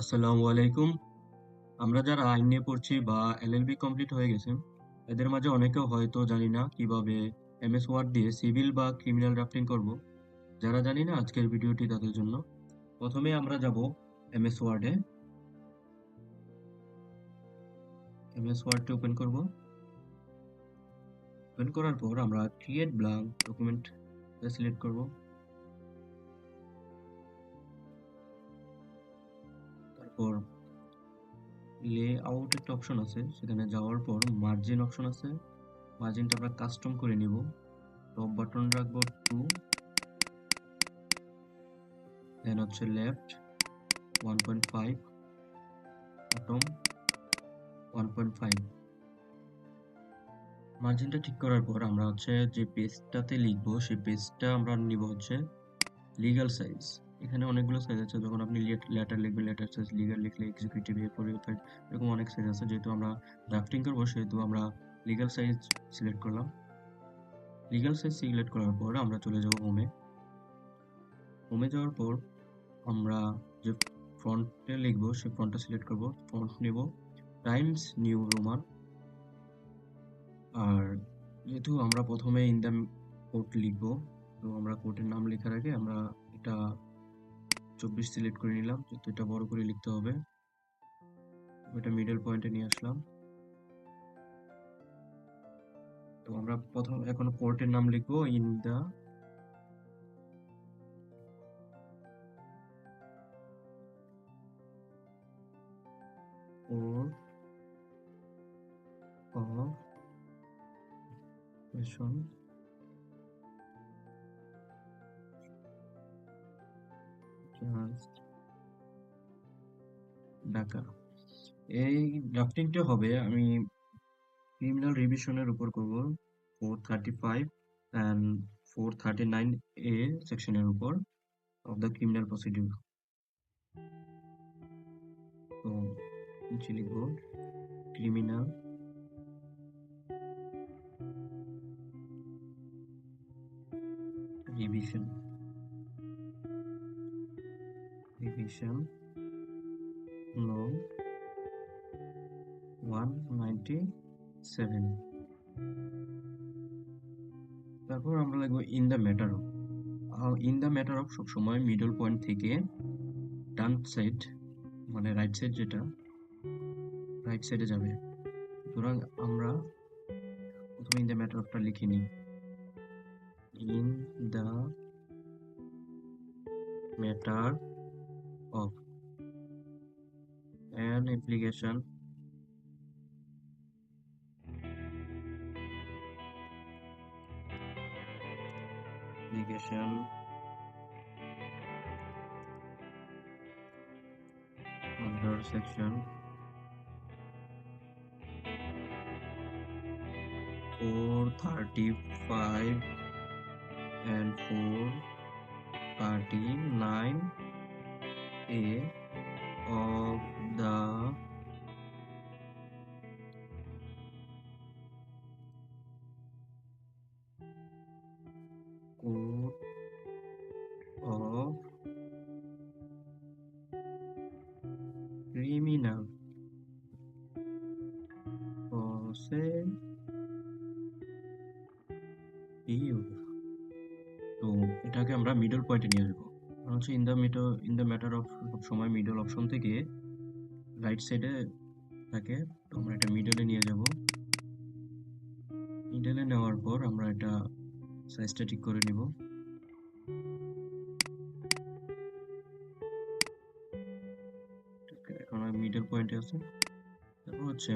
আসসালামু আলাইকুম। আমরা যারা আইন নিয়ে পড়ছি বা এলএলবি কমপ্লিট হয়ে গেছে, এদের মাঝে অনেকেও হয়তো জানি না কীভাবে এমএস ওয়ার্ড দিয়ে সিভিল বা ক্রিমিনাল ড্রাফটিং করব। যারা জানি না আজকের ভিডিওটি তাদের জন্য, প্রথমে আমরা যাব এমএস ওয়ার্ডে এমএস ওয়ার্ডটি ওপেন করব। ওপেন করার পর আমরা ক্রিয়েট ব্ল্যাঙ্ক ডকুমেন্ট সিলেক্ট করব। তারপর লে আউট একটা অপশন আছে, সেখানে যাওয়ার পর মার্জিন অপশন আছে। মার্জিনটা আমরা কাস্টম করে নিব। টপ বাটন রাখব টু দেন হচ্ছে left one point five bottom one point five মার্জিনটা ঠিক করার পর আমরা হচ্ছে যে পেজটাতে লিখব, সেই পেজটা আমরা নিব হচ্ছে লিগ্যাল সাইজ এখানে অনেকগুলো সাইজ আছে। যখন আপনি লেটার লিখবেন লেটার সাইজ লিগাল লিখলে এক্সিকিউটিভ এ ফোর ফাইভ এরকম অনেক সাইজ আছে। যেহেতু আমরা ড্রাফটিং করব, সেহেতু আমরা লিগাল সাইজ সিলেক্ট করলাম। লিগাল সাইজ সিলেক্ট করার পর আমরা চলে যাব হোমে হোমে যাওয়ার পর আমরা যে ফ্রন্টে লিখব সেই ফ্রন্টটা সিলেক্ট করব। ফ্রন্ট নেব টাইমস নিউ রোমান আর যেহেতু আমরা প্রথমে ইন দ্য কোড লিখব, তো আমরা কোডের নাম লেখার আগে আমরা এটা চব্বিশ সিলেক্ট করে নিলাম যেহেতু এটা বড় করে লিখতে হবে। এটা মিডল পয়েন্টে নিয়ে আসলাম। তো আমরা প্রথম এখন কোর্টের নাম লিখব in the court of Dhaka এই ড্রাফটিংটা হবে, আমি ক্রিমিনাল রিভিশনের উপর করব four thirty five and four thirty nine A সেকশনের উপর অফ দ্য ক্রিমিনাল প্রসিডিউর তো, নিচে লিখব ক্রিমিনাল রিভিশন নাইনটি সেভেন তারপর আমরা লিখব in the matter of in the matter of সবসময় মিডল পয়েন্ট থেকে ডান সাইড মানে রাইট সাইড যেটা রাইট সাইডে যাবে। সুতরাং আমরা প্রথমে ইন দ্য ম্যাটার অফটা লিখে নিই। In the matter of an implication. Implication. Under section. Four thirty five and four thirty nine a of the code of criminal procedure তো এটাকে আমরা মিডল পয়েন্টে নিয়ে আসব হচ্ছে in the middle in the matter of সময় middle option থেকে right সাইডে থাকে আমরা এটা মিডলে নিয়ে যাব। মিডলে নেওয়ার পর আমরা এটা সাইজটা ঠিক করে নিব। এখন মিডল পয়েন্টে আছে। তারপর হচ্ছে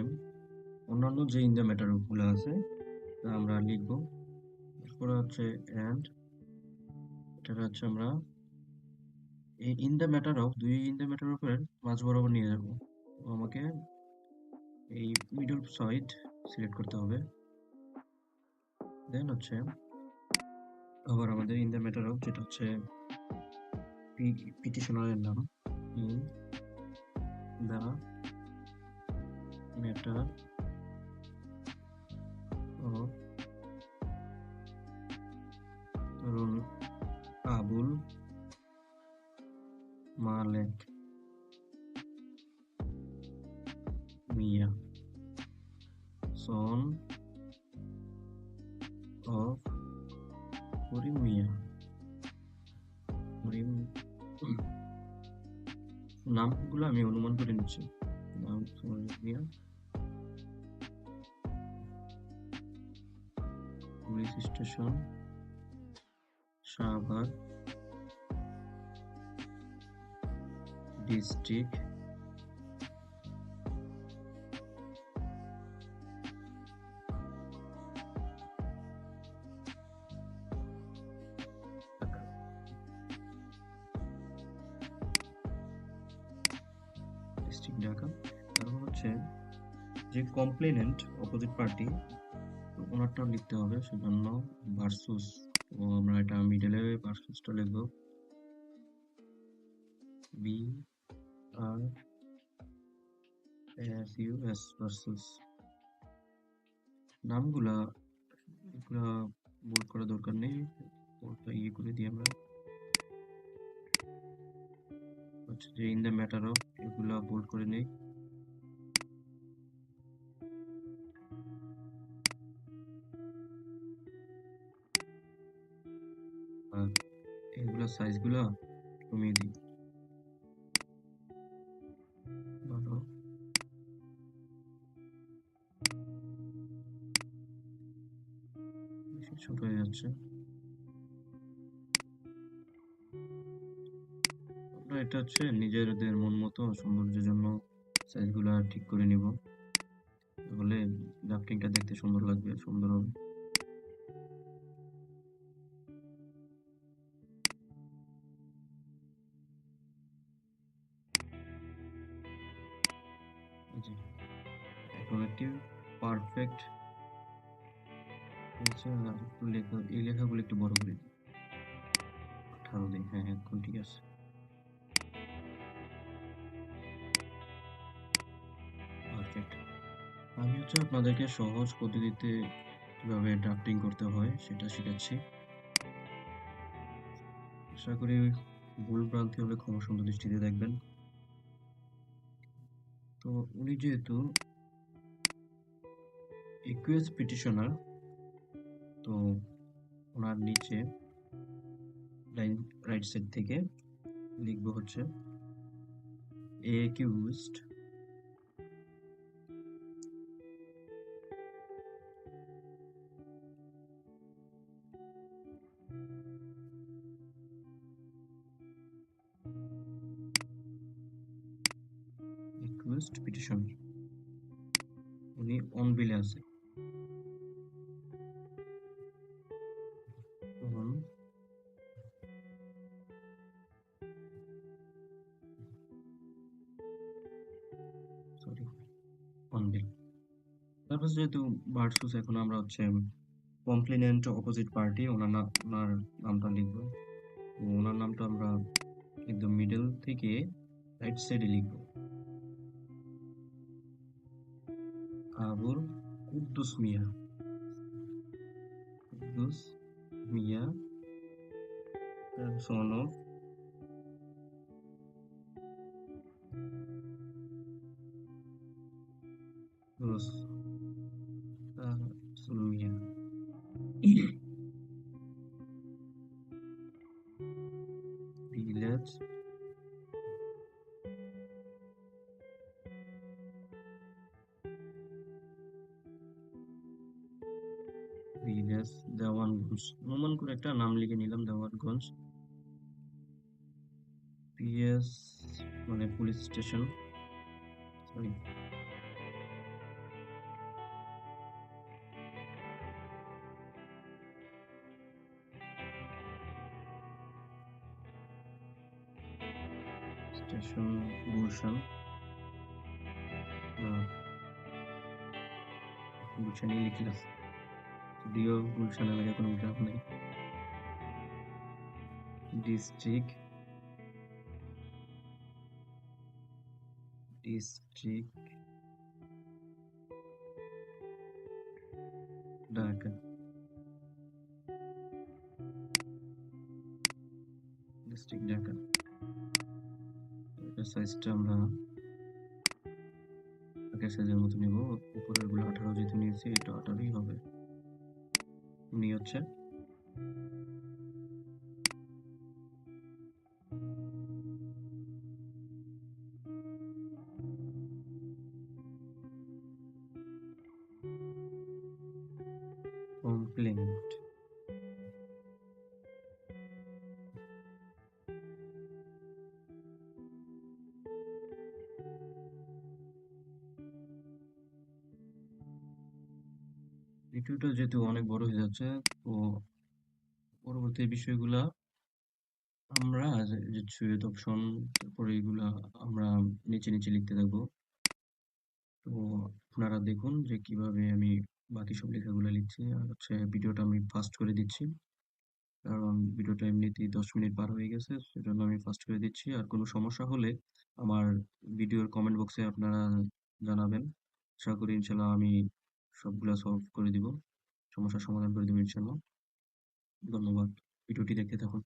অন্যান্য যে ইন দ্য ম্যাটারগুলো আছে, তা আমরা লিখব। এরপরে হচ্ছে অ্যান্ড এটা হচ্ছে আমরা ইন দ্য ম্যাটার অফ দুই ইন দ্য ম্যাটার অফ এর মাঝ বরাবর নিয়ে যাব। আমাকে এই মিডল সাইড সিলেক্ট করতে হবে। দেন হচ্ছে আবার আমাদের ইন দ্য ম্যাটার অফ যেটা হচ্ছে পিটিশনারের নাম। In the matter of Mia Karim নামগুলো আমি অনুমান করে নিচ্ছি। নাম Karim police station Shahbag. District হচ্ছে যে কমপ্লেনেন্ট অপোজিট পার্টি ওনারটাও লিখতে হবে সেজন্য ভার্সুস ও আমরা এটা মিডলে ভার্সুসটা লিখব। B R S U S versus নামগুলা এগুলা বোল্ড করার দরকার নেই বোল্ডটা ইয়ে করে দিই আমরা। হচ্ছে যে ইন দ্য ম্যাটার অফ এগুলা বোল্ড করে নেই। সাইজগুলা কমিয়ে দিই। বেশি ছোট হয়ে যাচ্ছে। আমরা এটা হচ্ছে নিজেদের মন মতো সৌন্দর্যের জন্য সাইজগুলো ঠিক করে নিব। তাহলে ড্রাফটিংটা দেখতে সুন্দর লাগবে, সুন্দর হবে। পারফেক্ট আচ্ছা এই লেখাগুলো একটু বড় করে দিই। আঠারো দিন হ্যাঁ হ্যাঁ এখন ঠিক আছে। আমি হচ্ছে আপনাদেরকে সহজ পদ্ধতিতে কীভাবে ড্রাফটিং করতে হয় সেটা শেখাচ্ছি। আশা করি ভুল ভ্রান্তি হলে ক্ষমা সুন্দর দৃষ্টিতে দেখবেন। তো উনি যেহেতু একুয়েস পিটিশনার, তো ওনার নিচে লাইন রাইট সাইড থেকে লিখব হচ্ছে একিউজড রিকোয়েস্ট পিটিশন উনি অন বিলে আছে। যেহেতু ভার্সুস এখন আমরা হচ্ছে কমপ্লেনেন্ট অপোজিট পার্টি ওনার ওনার নামটা লিখব। ওনার নামটা আমরা একদম মিডল থেকে রাইট সাইডে লিখব। আবুল কুদ্দুস মিয়া। কুদ্দুস মিয়া of Rus একটা নাম লিখে নিলাম, দেওয়ানগঞ্জ। পিএস মানে police station. Sorry station, Gulshan. গুলশানই লিখলাম। যদিও গুলশান এলাকায় কোনো গ্রাম নেই। District district Dhaka district Dhaka এটা সাইজটা আমরা আগের সাইজের মতো নিব। উপরেরগুলো আঠারো যেহেতু নিয়েছি, এটা ওটারই হবে। উনি হচ্ছে ভিডিওটা যেহেতু অনেক বড় হয়ে যাচ্ছে, তো পরবর্তী বিষয়গুলা আমরা যে সুয়েদ অপশন তারপরে এগুলা আমরা নিচে নিচে লিখতে থাকব। তো আপনারা দেখুন যে কীভাবে আমি বাকি সব লেখাগুলো লিখছি। আর হচ্ছে ভিডিওটা আমি ফাস্ট করে দিচ্ছি। কারণ ভিডিওটা এমনিতেই দশ মিনিট পার হয়ে গেছে, সেজন্য আমি ফাস্ট করে দিচ্ছি। আর কোনো সমস্যা হলে আমার ভিডিওর কমেন্ট বক্সে আপনারা জানাবেন। আশা করি ইনশাল্লাহ আমি সবগুলা সলভ করে দিব। সমস্যার সমাধান করে দেবো ইনশাল্লাহ ধন্যবাদ। ভিডিওটি দেখতে থাকুন।